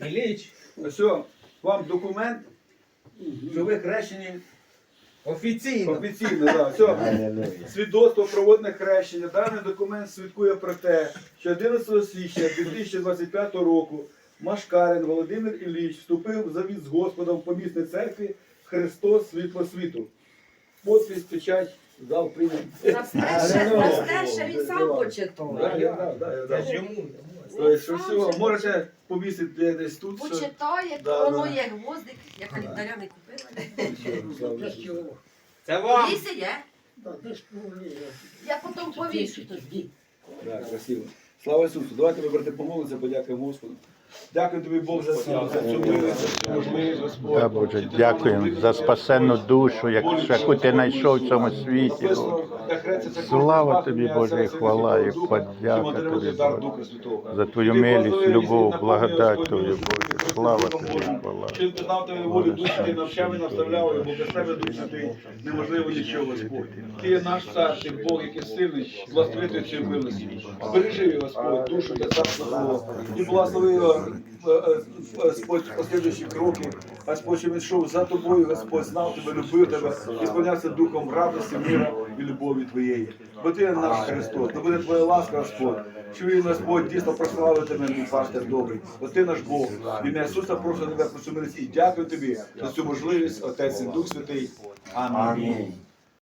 Іліч, Ось вам документ, що ви хрещені офіційно. офіційно. Да. Все. Свідоцтво про водне хрещення. Даний документ свідкує про те, що 11 січня 2025 року Машкарин Володимир Ілліч вступив в завіт з Господом в помісної церкві Христос Світло світу. Подпись, печать, зал прийняти. Застерше, він сам почитав. дав, дав. все, можете повісити десь тут. Почитає, воно є гвоздик, я календаря не купила. Це вам. Лісі є, я потім повішу. Так, красиво. Слава Ісусу. Давайте вибрати помолимося, подякуємо Господу. Дякую тобі, Бог, за цю можливість, Господь. Да, Боже, дякуємо за спасенну душу, яку яку ти знайшов в цьому світі. Слава тобі, Боже, і хвала, і подяка тобі, Боже, за твою милість, любов, благодать тобі, Боже. Слава тобі, хвала. Чим ти знав тебе волю душу, ти навчав і наставляв, бо без тебе душу ти неможливо нічого, Господь. Ти є наш цар, ти Бог, який сильний, благословити цю милості. Збережи Господь, душу царство Твого. І благослови його, е, е, е, Господь, послідуючі кроки. Господь, щоб він йшов за тобою, Господь, знав тебе, любив тебе, і сповнявся духом радості, мира і любові Твоєї. Бо ти наш Христос, то буде Твоя ласка, Господь, що він, Господь, дійсно прославив тебе, мій пастир добрий. Бо ти наш Бог. Ім'я Ісуса прошу тебе про цю дякую тобі за цю можливість, Отець і Дух Святий. Амінь.